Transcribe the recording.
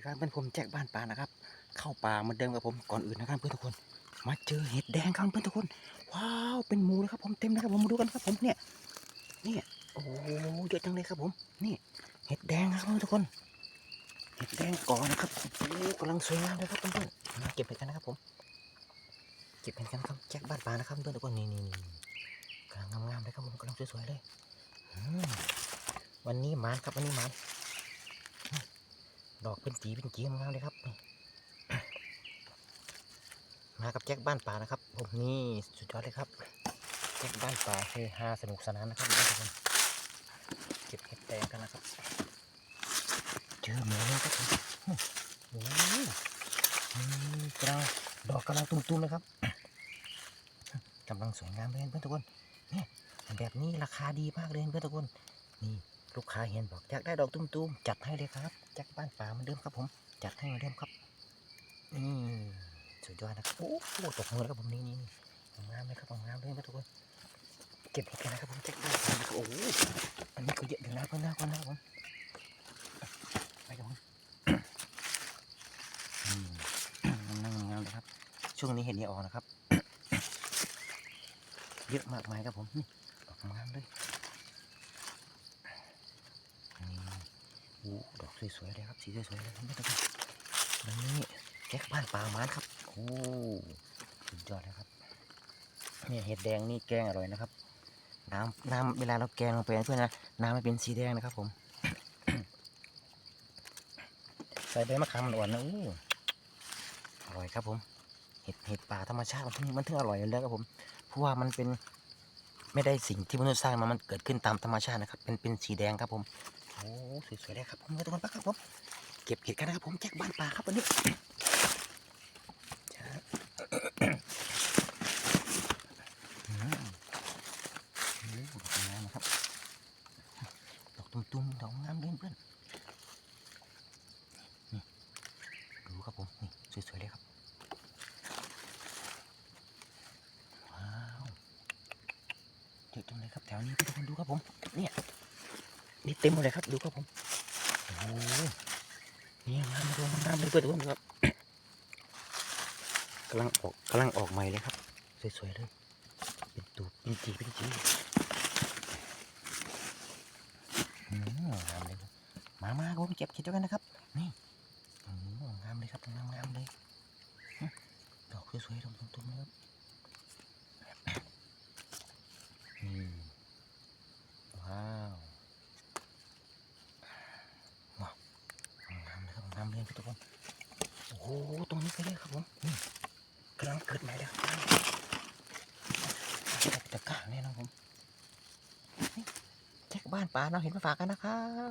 นะครับเพื่อนผมแจ็คบ้านป่านะครับ เข้าป่าเหมือนเดิมกับผมก่อนอื่นนะครับเพื่อนทุกคน มาเจอเห็ดแดงครับเพื่อนทุกคน ว้าวเป็นหมูเลยครับผมเต็มเลยครับผมมาดูกันครับผมเนี่ยเนี่ยโอ้เยอะจังเลยครับผม นี่ เห็ดแดงครับเพื่อนทุกคน เห็ดแดงก่อนนะครับโอ้กำลังสวยงามเลยครับเพื่อนๆมาเก็บเห็ดกันนะครับผมเก็บเห็ดกันครับแจ็คบ้านป่านะครับเพื่อนทุกคนนี่นี่กำลังงามๆเลยครับผมกำลังสวยๆเลยวันนี้หมานครับวันนี้หมาน ดอกเป็นจีเป็นจีงามเลยครับ มากับแจ็คบ้านป่านะครับผมนี่สุดยอดเลยครับ แจ็คบ้านป่าเฮฮาสนุกสนานนะครับทุกคนเก็บเห็ดแดงกันนะครับ เจอหมูแล้วครับโอ้โหนี่กำลังดอกกำลังตุ้มๆเลยครับกำลังสวยงามเลยเพื่อนทุกคนเนี่ยแบบนี้ราคาดีมากเลยเพื่อนทุกคน นี่ลูกค้าเห็นบอกอยากได้ดอกตุ้มๆจัดให้เลยครับ จากบ้านป่ามือนเดิมครับผมจัดให้หมือนเดิมครับนี่สุดยอดนะครับโอ้โหตกมือแล้วครับผมนี่นี่งามเลยครับงามเลยครับทุกคนเก็บเห็ดกันนะครับผมแจ็คบ้านป่าโอ้โหอันนี้ก็เยอะอยู่นะเพื่อนนะเพื่อนนะผมไปครับผมนั่งงามเลยครับ ช่วงนี้เห็ดนี้ออกนะครับ เยอะมากมายครับผมนี่ออกงามเลย นี่โอ้ดอก สวยๆเลยครับ สีสวยๆเลยไม่ต้องแล้วนี่แก๊กบ้านป่ามานครับ โอ้สุดยอดเลยครับ เนี่ยเห็ดแดงนี่แกงอร่อยนะครับ น้ำน้ำเวลาเราแกงลงไปนะเพื่อนนะ น้ำมันเป็นสีแดงนะครับ ผม ใส่ใบมะขามอ่อนนะอู้อร่อยครับผม เห็ดเห็ดป่าธรรมชาติมันถึงมันถึงอร่อยเลยครับผม เพราะว่ามันเป็นไม่ได้สิ่งที่มนุษย์สร้างมา มันเกิดขึ้นตามธรรมชาตินะครับ เป็นเป็นสีแดงครับผม โอ้สวยๆเลยครับผมทุกคนปะครับผมเก็บเห็ดกันนะครับผมแจ็คบ้านป่าครับวันนี้ดอกตุ้มๆดอกงามเลยเพื่อนนี่ดูครับผม นี่สวยๆเลยครับ ว้าวเยอะจังเลยครับแถวนี้ทุกคนดูครับผม เนี่ย นี่เต็มหมดเลยครับ ดูครับผมโอ้นี่งามเลยงามเลยเพื่อนทุกคนครับกำลังออกกำลังออกใหม่เลยครับ สวยๆเลย เป็นตูเป็นจีเป็นจีมงามเลยครับมามาครับผมเก็บเก็บด้วยกันนะครับ นี่งามเลยครับงามงามเลยดอกสวยๆตุ้มๆเลยครับอืมว้าว งามเลย ครับงามเลยพี่ทุกคน โอ้โห ตรงนี้ก็เลยครับผมนี่กำลังเกิดใหม่เลยครับตะกร้าเนี่ยนะผมนี่แจ็คบ้านป่าเราเห็นมาฝากกันนะครับ